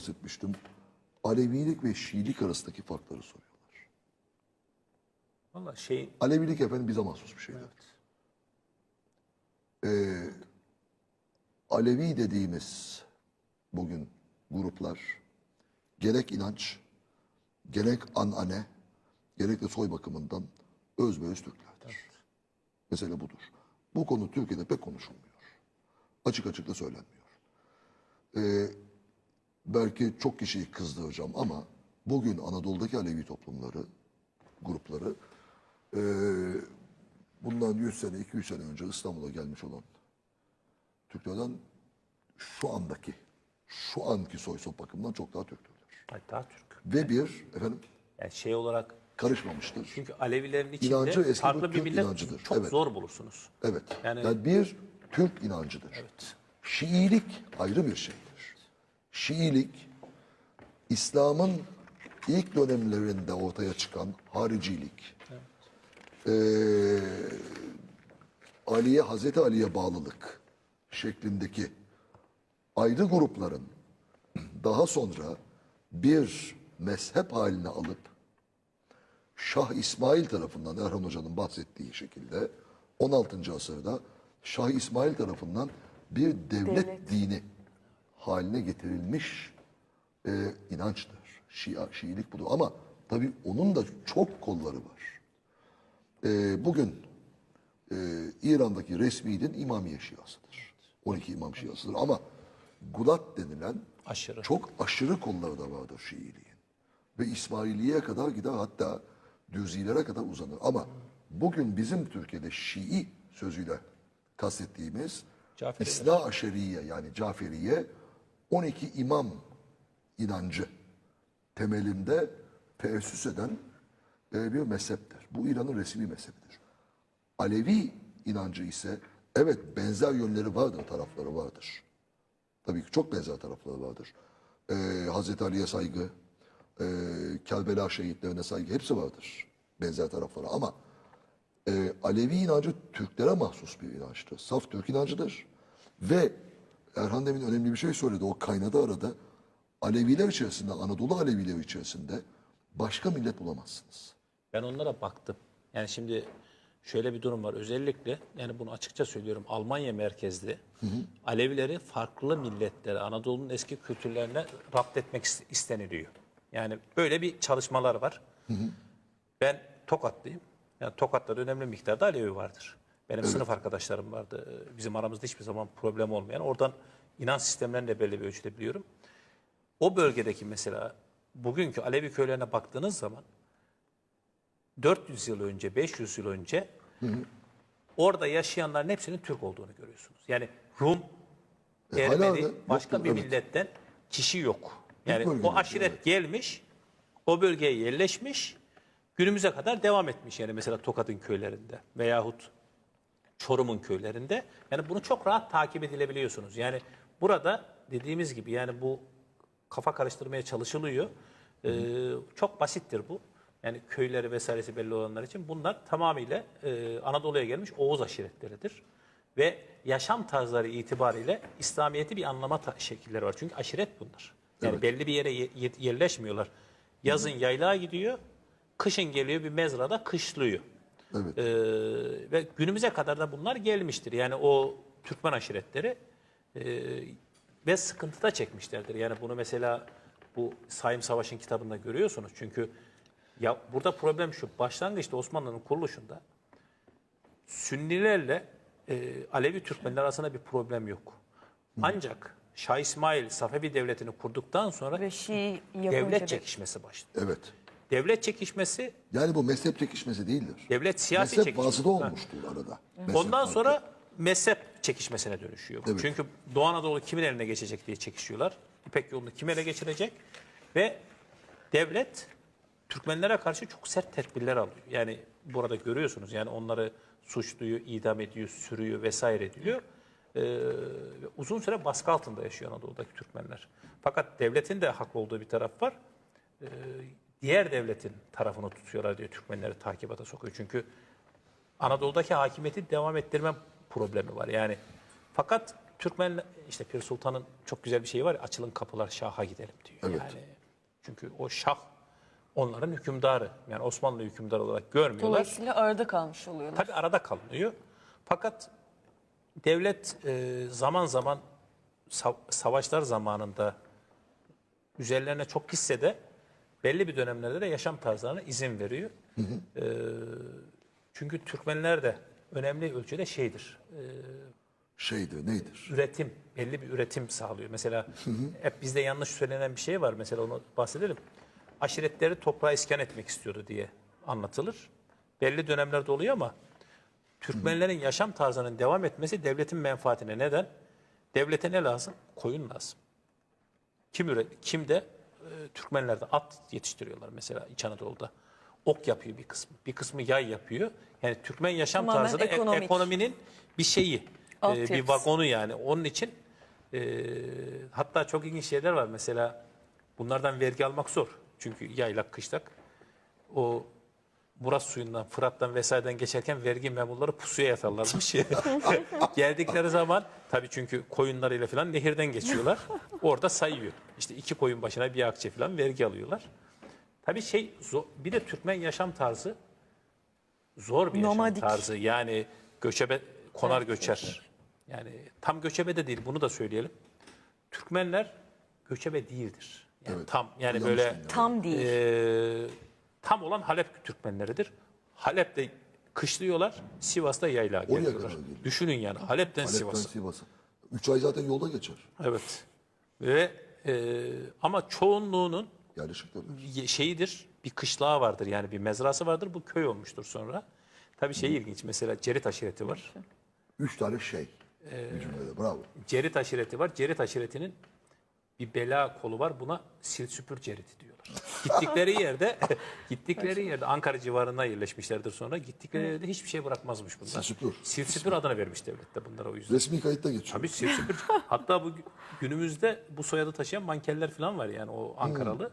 bahsetmiştim. Alevilik ve Şiilik arasındaki farkları soruyorlar. Valla şey Alevilik efendim bize mahsus bir şeydir. Ee, Alevi dediğimiz bugün gruplar gerek inanç, gerek anane, gerek de soy bakımından öz ve öz Türklerdir. Mesele budur. Bu konu Türkiye'de pek konuşulmuyor. Açık açık da söylenmiyor. Ee, belki çok kişiyi kızdıracağım ama bugün Anadolu'daki Alevi toplumları, grupları ee, bundan 100 sene, 200 sene önce İstanbul'a gelmiş olan Türklerden şu andaki, şu anki soy sop bakımından çok daha Türktürler. hatta Türk. Ve bir, efendim, Yani şey olarak karışmamıştır. çünkü Alevilerin içinde İnancı farklı Türk bir millet inancıdır. çok Evet. zor bulursunuz. Evet. Yani- Yani, bir Türk inancıdır. Evet. Şiilik ayrı bir şeydir. Şiilik İslam'ın ilk dönemlerinde ortaya çıkan haricilik. Ee, Ali'ye, Hazreti Ali'ye bağlılık şeklindeki ayrı grupların daha sonra bir mezhep haline alıp Şah İsmail tarafından Erhan Hoca'nın bahsettiği şekilde 16. asırda Şah İsmail tarafından bir devlet, Devlet. dini haline getirilmiş e, inançtır. Şia, Şiilik budur. Ama tabii onun da çok kolları var. E, bugün e, İran'daki resmi din İmamiye Şiasıdır. 12 İmam Şiasıdır. Ama Gulat denilen Aşırı. çok aşırı kolları da vardır Şiiliğin. Ve İsmailiye'ye kadar gider hatta Düzilere kadar uzanır. Ama bugün bizim Türkiye'de Şii sözüyle kastettiğimiz Caferiler. İsna Aşeriye yani Caferiye 12 imam inancı temelinde teessüs eden e, bir mezheptir. Bu İran'ın resmi mezhebidir. Alevi inancı ise evet benzer yönleri vardır, tarafları vardır. Tabii ki çok benzer tarafları vardır. Ee, Hazreti Ali'ye saygı, e, Kerbela şehitlerine saygı hepsi vardır. Benzer tarafları ama e, Alevi inancı Türklere mahsus bir inançtır. Saf Türk inancıdır. Ve Erhan demin önemli bir şey söyledi. O kaynadı arada. Aleviler içerisinde, Anadolu Alevileri içerisinde başka millet bulamazsınız. Ben onlara baktım. Yani şimdi şöyle bir durum var. Özellikle yani bunu açıkça söylüyorum Almanya merkezli Alevileri farklı milletlere, Anadolu'nun eski kültürlerine rapt etmek is- isteniliyor. Yani böyle bir çalışmalar var. Ben Tokatlıyım. Yani Tokat'ta önemli miktarda Alevi vardır. Benim sınıf arkadaşlarım vardı. Bizim aramızda hiçbir zaman problem olmayan. Oradan inanç sistemlerini de belli bir ölçüde biliyorum. O bölgedeki mesela bugünkü Alevi köylerine baktığınız zaman 400 yıl önce, 500 yıl önce orada yaşayanların hepsinin Türk olduğunu görüyorsunuz. Yani Rum, E, Ermeni, başka yoktur, bir evet. milletten kişi yok. Yani bölgede, o aşiret evet. gelmiş, o bölgeye yerleşmiş, günümüze kadar devam etmiş. Yani mesela Tokat'ın köylerinde veyahut Çorum'un köylerinde. Yani bunu çok rahat takip edilebiliyorsunuz. Yani burada dediğimiz gibi yani bu kafa karıştırmaya çalışılıyor. Ee, çok basittir bu. Yani köyleri vesairesi belli olanlar için bunlar tamamıyla e, Anadolu'ya gelmiş Oğuz aşiretleridir. Ve yaşam tarzları itibariyle İslamiyet'i bir anlama şekilleri var. Çünkü aşiret bunlar. Yani Evet. belli bir yere ye- ye- yerleşmiyorlar. Yazın yaylağa gidiyor, kışın geliyor bir mezrada kışlıyor. Evet. Ee, ve günümüze kadar da bunlar gelmiştir. Yani o Türkmen aşiretleri e, ve sıkıntıda çekmişlerdir. Yani bunu mesela bu Saim Savaş'ın kitabında görüyorsunuz. Çünkü ya burada problem şu. Başlangıçta Osmanlı'nın kuruluşunda Sünnilerle e, Alevi Türkmenler arasında bir problem yok. Ancak Şah İsmail Safevi Devleti'ni kurduktan sonra Ve Şii yapınca devlet çekişmesi başladı. Evet. Devlet çekişmesi, Yani bu mezhep çekişmesi değildir. devlet siyasi mezhep çekişmesi. bazıda Ha. olmuştur arada. Mezhep Ondan farkı. sonra mezhep çekişmesine dönüşüyor. bu. Evet. Çünkü Doğu Anadolu kimin eline geçecek diye çekişiyorlar. İpek yolunu kim ele geçirecek? Ve devlet Türkmenlere karşı çok sert tedbirler alıyor. Yani burada görüyorsunuz yani onları suçluyor, idam ediyor, sürüyor vesaire ediyor. Ee, ve uzun süre baskı altında yaşıyor Anadolu'daki Türkmenler. Fakat devletin de haklı olduğu bir taraf var. Diğer devletin tarafını tutuyorlar diye Türkmenleri takibata sokuyor. Çünkü Anadolu'daki hakimiyeti devam ettirme problemi var. Yani fakat Türkmen işte Pir Sultan'ın çok güzel bir şeyi var ya açılın kapılar Şah'a gidelim diyor. Evet. Yani çünkü o Şah onların hükümdarı. Yani Osmanlı hükümdarı olarak görmüyorlar. Dolayısıyla arada kalmış oluyorlar. Tabii arada kalınıyor. Fakat devlet e, zaman zaman sa- savaşlar zamanında üzerlerine çok hissede belli bir dönemlerde de yaşam tarzlarına izin veriyor. E, çünkü Türkmenler de önemli ölçüde şeydir. Şeydi neydir? Üretim, belli bir üretim sağlıyor. Mesela hep bizde yanlış söylenen bir şey var. Mesela onu bahsedelim. Aşiretleri toprağa iskan etmek istiyordu diye anlatılır. Belli dönemlerde oluyor ama Türkmenlerin yaşam tarzının devam etmesi devletin menfaatine. Neden? Devlete ne lazım? Koyun lazım. Kim üre, kim de e, Türkmenler de at yetiştiriyorlar mesela İç Anadolu'da. Ok yapıyor bir kısmı. Bir kısmı yay yapıyor. Yani Türkmen yaşam Tamamen tarzı da e- ekonomik. ekonominin bir şeyi. e, bir vagonu yani. Onun için e, hatta çok ilginç şeyler var. Mesela bunlardan vergi almak zor. Çünkü yaylak kışlak. O Murat suyundan, Fırat'tan vesaireden geçerken vergi memurları pusuya yatarlarmış. Geldikleri zaman tabii çünkü koyunlarıyla falan nehirden geçiyorlar. Orada sayıyor. İşte iki koyun başına bir akçe falan vergi alıyorlar. Tabii şey bir de Türkmen yaşam tarzı zor bir Nomadik. yaşam tarzı. Yani göçebe konar göçer. Yani tam göçebe de değil bunu da söyleyelim. Türkmenler göçebe değildir. Yani Evet. tam yani Yanlış böyle. Tam değil. ee, tam olan Halep Türkmenleridir. Halep'te kışlıyorlar, Sivas'ta Oraya geliyorlar. kadar geliyor. Düşünün yani Halep'ten Halep'ten Sivas'a. Sivas'a. Üç ay zaten yolda geçer. Evet. Ve e, ama çoğunluğunun Yerleşik devlet. ye- şeyidir, bir kışlağı vardır yani bir mezrası vardır. Bu köy olmuştur sonra. Tabii şey ilginç mesela Cerit aşireti var. Üç tane şey. Ee, bir cümlede. Bravo. Cerit aşireti var. Cerit aşiretinin bir bela kolu var. Buna sil süpür ceriti diyorlar. Gittikleri yerde gittikleri yerde Ankara civarına yerleşmişlerdir sonra. Gittikleri yerde hiçbir şey bırakmazmış bunlar. Sil süpür. Sil süpür adını vermiş devlet de bunlara o yüzden. Resmi kayıtta geçiyor. Tabii sil süpür. Hatta bu günümüzde bu soyadı taşıyan mankenler falan var yani o Ankaralı.